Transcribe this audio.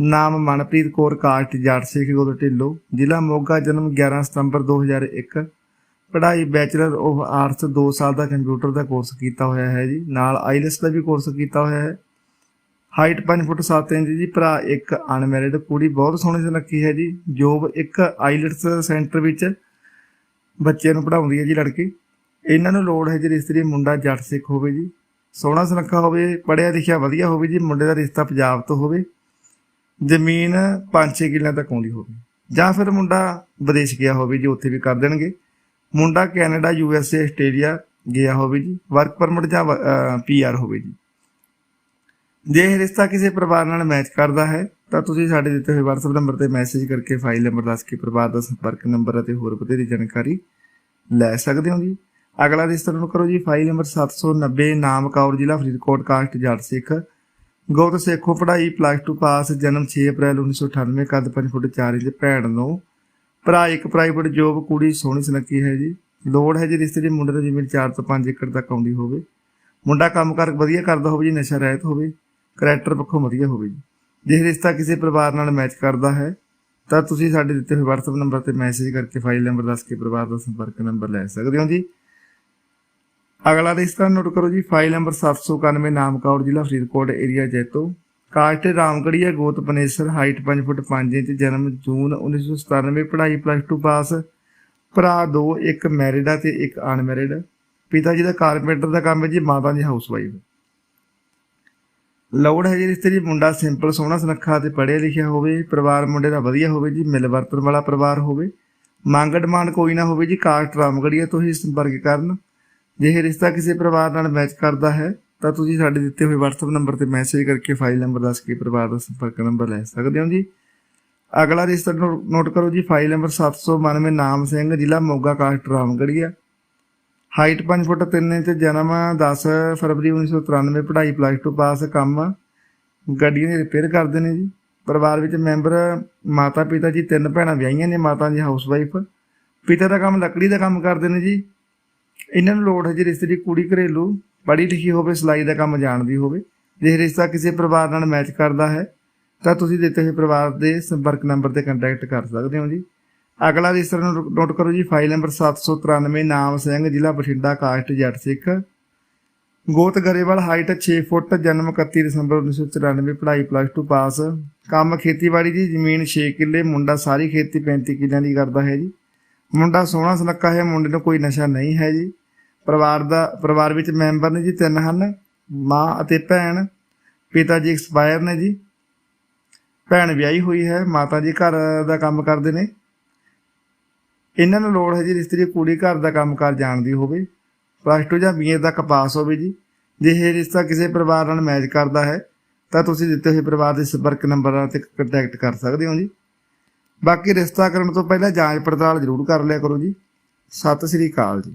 ਨਾਮ ਮਨਪ੍ਰੀਤ ਕੌਰ ਕਾਸਟ ਜੱਟ ਸਿੱਖ ਗੋਦ ਢਿੱਲੋਂ, ਜ਼ਿਲ੍ਹਾ ਮੋਗਾ, ਜਨਮ 11 ਸਤੰਬਰ 2001 ਪੜ੍ਹਾਈ ਬੈਚਲਰ ਆਫ ਆਰਟਸ 2 ਸਾਲ ਦਾ ਕੰਪਿਊਟਰ ਦਾ ਕੋਰਸ ਕੀਤਾ ਹੋਇਆ ਹੈ ਜੀ। ਨਾਲ ਆਈਲੈਟਸ ਦਾ ਵੀ ਕੋਰਸ ਕੀਤਾ ਹੋਇਆ ਹੈ। ਹਾਈਟ 5 ਫੁੱਟ 7 ਇੰਚ ਜੀ। ਭਰਾ ਇੱਕ ਅਨਮੈਰਿਡ ਕੁੜੀ, ਬਹੁਤ ਸੋਹਣੀ ਸੁਨੱਖੀ ਹੈ ਜੀ। ਜੋਬ ਇੱਕ ਆਈਲੈਟਸ ਸੈਂਟਰ ਵਿੱਚ ਬੱਚਿਆਂ ਨੂੰ ਪੜ੍ਹਾਉਂਦੀ ਹੈ ਜੀ ਲੜਕੀ। ਇਹਨਾਂ ਨੂੰ ਲੋੜ ਹੈ ਜੀ ਰਿਸ਼ਤੇ ਮੁੰਡਾ ਜੱਟ ਸਿੱਖ ਹੋਵੇ ਜੀ। ਸੋਹਣਾ ਸੁਨੱਖਾ ਹੋਵੇ, ਪੜ੍ਹਿਆ ਲਿਖਿਆ ਵਧੀਆ ਹੋਵੇ ਜੀ। ਮੁੰਡੇ ਦਾ ਰਿਸ਼ਤਾ ਪੰਜਾਬ ਤੋਂ ਹੋਵੇ। ਜ਼ਮੀਨ 5-6 ਕਿੱਲਿਆਂ ਤੱਕ ਆਉਂਦੀ ਹੋਵੇ। ਜਾਂ ਫਿਰ ਮੁੰਡਾ ਵਿਦੇਸ਼ ਗਿਆ ਹੋਵੇ ਜੀ, ਉੱਥੇ ਵੀ ਕਰ ਦੇਣਗੇ। ਮੁੰਡਾ Canada, U S A, Australia ਗਿਆ ਹੋਵੇ ਜੀ ਵਰਕ ਪਰਮਿਟ ਜਾਂ ਪੀਆਰ ਹੋਵੇ ਜੀ। ਜੇ ਰਿਸ਼ਤਾ ਕਿਸੇ ਪਰਿਵਾਰ ਨਾਲ ਮੈਚ ਕਰਦਾ ਹੈ, ਤਾਂ ਤੁਸੀਂ ਸਾਡੇ ਦਿੱਤੇ ਹੋਏ WhatsApp ਨੰਬਰ ਤੇ ਮੈਸੇਜ ਕਰਕੇ ਫਾਈਲ ਨੰਬਰ ਦੱਸ ਕੇ ਪਰਿਵਾਰ ਦਾ ਸੰਪਰਕ ਨੰਬਰ ਅਤੇ ਹੋਰ ਬਥੇਰੀ ਜਾਣਕਾਰੀ ਲੈ ਸਕਦੇ ਹੋ ਜੀ। ਅਗਲਾ ਰਿਸ਼ਤਾ ਨੂੰ ਕਰੋ ਜੀ ਫਾਈਲ ਨੰਬਰ 790 ਨਾਮ ਕੌਰ ਜ਼ਿਲ੍ਹਾ ਫਰੀਦਕੋਟ, ਕਾਸਟ, ਜੱਟ ਸਿੱਖ। ਗੌਤ ਸੇਖੋ, ਪੜ੍ਹਾਈ ਪਲੱਸ 2 ਪਾਸ ਜਨਮ 6 ਅਪ੍ਰੈਲ 1998 ਕੱਦ 5 ਫੁੱਟ 4 ਇੰਚ, ਭੈਣ ਨੂੰ। ਭਰਾ ਇੱਕ ਪ੍ਰਾਈਵੇਟ ਜੋਬ ਕੁੜੀ ਸੋਹਣੀ ਸੁਨੱਖੀ ਹੈ ਜੀ। ਲੋੜ ਹੈ ਜੀ ਰਿਸ਼ਤੇ ਦੇ, ਮੁੰਡੇ ਦੀ ਜ਼ਮੀਨ 4 ਤੋਂ 5 ਏਕੜ ਤੱਕ ਆਉਂਦੀ ਹੋਵੇ। ਮੁੰਡਾ ਕੰਮਕਾਰ ਵਧੀਆ ਕਰਦਾ ਹੋਵੇ ਜੀ, ਨਸ਼ਾ ਰਹਿਤ ਹੋਵੇ ਕਰੈਕਟਰ ਪੱਖੋਂ ਵਧੀਆ ਹੋਵੇ ਜੀ। ਜੇ ਰਿਸ਼ਤਾ ਕਿਸੇ ਪਰਿਵਾਰ ਨਾਲ ਮੈਚ ਕਰਦਾ ਹੈ, ਤਾਂ ਤੁਸੀਂ ਸਾਡੇ ਦਿੱਤੇ ਹੋਏ WhatsApp ਨੰਬਰ ਤੇ ਮੈਸੇਜ ਕਰਕੇ ਫਾਈਲ ਨੰਬਰ ਦੱਸ ਕੇ ਪਰਿਵਾਰ ਦਾ ਸੰਪਰਕ ਨੰਬਰ ਲੈ ਸਕਦੇ ਹੋ ਜੀ। ਅਗਲਾ ਰਿਸ਼ਤਾ ਨੋਟ ਕਰੋ ਜੀ ਫਾਈਲ ਨੰਬਰ 791 ਨਾਮਕੌਰ ਜ਼ਿਲ੍ਹਾ ਫਰੀਦਕੋਟ ਏਰੀਆ ਜੈਤੋ। ਕਾਸਟ ਰਾਮਗੜੀਆ ਗੋਤ ਪਨੇਸਰ ਹਾਈਟ 5 ਫੁੱਟ 5 ਇੰਚ, ਜਨਮ ਜੂਨ 1997 ਪੜ੍ਹਾਈ ਪਲੱਸ 2 ਪਾਸ ਭਰਾ ਦੋ, ਇੱਕ ਮੈਰਿਡ ਆ ਤੇ ਇੱਕ ਅਨਮੈਰਿਡ ਪਿਤਾ ਜੀ ਦਾ ਕਾਰਪੈਂਟਰ ਦਾ ਕੰਮ ਹੈ ਜੀ, ਮਾਤਾ ਜੀ ਹਾਊਸਵਾਈਫ ਲੋੜ ਹੈ ਜੀ ਰਿਸ਼ਤੇ ਜੀ ਮੁੰਡਾ ਸਿੰਪਲ ਸੋਹਣਾ, ਸੁਨੱਖਾ ਤੇ ਪੜ੍ਹਿਆ ਲਿਖਿਆ ਹੋਵੇ। ਪਰਿਵਾਰ ਮੁੰਡੇ ਦਾ ਵਧੀਆ ਹੋਵੇ ਜੀ, ਮਿਲ ਵਰਤਣ ਵਾਲਾ ਪਰਿਵਾਰ ਹੋਵੇ। ਮੰਗ ਡਿਮਾਂਡ ਕੋਈ ਨਾ ਹੋਵੇ ਜੀ ਕਾਸਟ ਰਾਮਗੜੀਆ ਤੋਂ ਹੀ ਸੰਪਰਕ ਕਰਨ। ਜੇ ਇਹ ਰਿਸ਼ਤਾ ਕਿਸੇ ਪਰਿਵਾਰ ਨਾਲ ਮੈਚ ਕਰਦਾ ਹੈ, ਤਾਂ ਤੁਸੀਂ ਸਾਡੇ ਦਿੱਤੇ ਹੋਏ WhatsApp ਨੰਬਰ ਤੇ ਮੈਸੇਜ ਕਰਕੇ ਫਾਈਲ ਨੰਬਰ ਦੱਸ ਕੇ ਪਰਿਵਾਰ ਦਾ ਸੰਪਰਕ ਨੰਬਰ ਲੈ ਸਕਦੇ ਹੋ ਜੀ। ਅਗਲਾ ਰਿਸ਼ਤਾ ਨੋ- ਨੋਟ ਕਰੋ ਜੀ ਫਾਈਲ ਨੰਬਰ 792 ਨਾਮ ਸਿੰਘ, ਜ਼ਿਲ੍ਹਾ Moga, caste, Ramgarhia. Height 5 foot 3 inch, ਜਨਮ 10 ਫਰਵਰੀ 1993 ਪੜ੍ਹਾਈ ਪਲੱਸ 2 ਪਾਸ, ਕੰਮ ਗੱਡੀਆਂ ਦੀ ਰਿਪੇਅਰ ਕਰਦੇ ਨੇ ਜੀ। ਪਰਿਵਾਰ ਵਿੱਚ ਮੈਂਬਰ ਮਾਤਾ ਪਿਤਾ ਜੀ, ਤਿੰਨ ਭੈਣਾਂ ਵਿਆਹੀਆਂ ਨੇ, ਮਾਤਾ ਜੀ ਹਾਊਸ ਵਾਈਫ ਪਿਤਾ ਦਾ ਕੰਮ ਲੱਕੜੀ ਦਾ ਕੰਮ ਕਰਦੇ ਨੇ ਜੀ। ਇਹਨਾਂ ਨੂੰ ਲੋੜ ਹੈ ਜੇ ਰਿਸ਼ਤੇ ਦੀ ਕੁੜੀ ਘਰੇਲੂ, ਪੜ੍ਹੀ ਲਿਖੀ ਹੋਵੇ, ਸਿਲਾਈ ਦਾ ਕੰਮ ਜਾਣਦੀ ਹੋਵੇ, ਜੇ ਰਿਸ਼ਤਾ ਕਿਸੇ ਪਰਿਵਾਰ ਨਾਲ ਮੈਚ ਕਰਦਾ ਹੈ, ਤਾਂ ਤੁਸੀਂ ਦਿੱਤੇ ਹੋਏ ਪਰਿਵਾਰ ਦੇ ਸੰਪਰਕ ਨੰਬਰ ਤੇ ਕੰਟੈਕਟ ਕਰ ਸਕਦੇ ਹੋ ਜੀ। ਅਗਲਾ ਰਿਸ਼ਤਾ ਨੂੰ ਨੋਟ ਕਰੋ ਜੀ ਫਾਈਲ ਨੰਬਰ 793 ਨਾਮ ਸਿੰਘ, ਜ਼ਿਲ੍ਹਾ ਬਠਿੰਡਾ, ਕਾਸਟ, ਜੱਟ ਸਿੱਖ। ਗੋਤ ਗਰੇਵਾਲ ਹਾਈਟ 6 ਫੁੱਟ, ਜਨਮ 31 ਦਸੰਬਰ 1994 ਪੜ੍ਹਾਈ ਪਲੱਸ 2 ਪਾਸ ਕੰਮ ਖੇਤੀਬਾੜੀ ਦੀ ਜ਼ਮੀਨ 6 ਕਿੱਲੇ, ਮੁੰਡਾ ਸਾਰੀ ਖੇਤੀ 35 ਕਿੱਲਿਆਂ ਦੀ ਕਰਦਾ ਹੈ ਜੀ। ਮੁੰਡਾ ਸੋਹਣਾ ਸੁਨੱਖਾ ਹੈ ਮੁੰਡੇ ਨੂੰ ਕੋਈ ਨਸ਼ਾ ਨਹੀਂ ਹੈ ਜੀ। ਪਰਿਵਾਰ ਦਾ, ਪਰਿਵਾਰ ਵਿੱਚ ਮੈਂਬਰ ਨੇ ਜੀ, ਤਿੰਨ ਹਨ, ਮਾਂ ਅਤੇ ਭੈਣ। ਪਿਤਾ ਜੀ ਐਕਸਪਾਇਰ ਨੇ ਜੀ। ਭੈਣ ਵਿਆਹੀ ਹੋਈ ਹੈ, ਮਾਤਾ ਜੀ ਘਰ ਦਾ ਕੰਮ ਕਰਦੇ ਨੇ। ਇਹਨਾਂ ਨੂੰ ਲੋੜ ਹੈ ਜੀ, ਰਿਸ਼ਤੇ ਦੀ ਕੁੜੀ ਘਰ ਦਾ ਕੰਮਕਾਰ ਜਾਣਦੀ ਹੋਵੇ। ਪਲੱਸ 2 ਜਾਂ ਬੀਏ ਤੱਕ ਪਾਸ ਹੋਵੇ ਜੀ। ਜੇ ਇਹ ਰਿਸ਼ਤਾ ਕਿਸੇ ਪਰਿਵਾਰ ਨਾਲ ਮੈਚ ਕਰਦਾ ਹੈ, ਤਾਂ ਤੁਸੀਂ ਦਿੱਤੇ ਹੋਏ ਪਰਿਵਾਰ ਦੇ ਸੰਪਰਕ ਨੰਬਰਾਂ ਤੇ ਕੰਟੈਕਟ ਕਰ ਸਕਦੇ ਹੋ ਜੀ। ਬਾਕੀ ਰਿਸ਼ਤਾ ਕਰਨ ਤੋਂ ਪਹਿਲਾਂ ਜਾਂਚ ਪੜਤਾਲ ਜ਼ਰੂਰ ਕਰ ਲਿਆ ਕਰੋ ਜੀ। ਸਤਿ ਸ੍ਰੀ ਅਕਾਲ ਜੀ।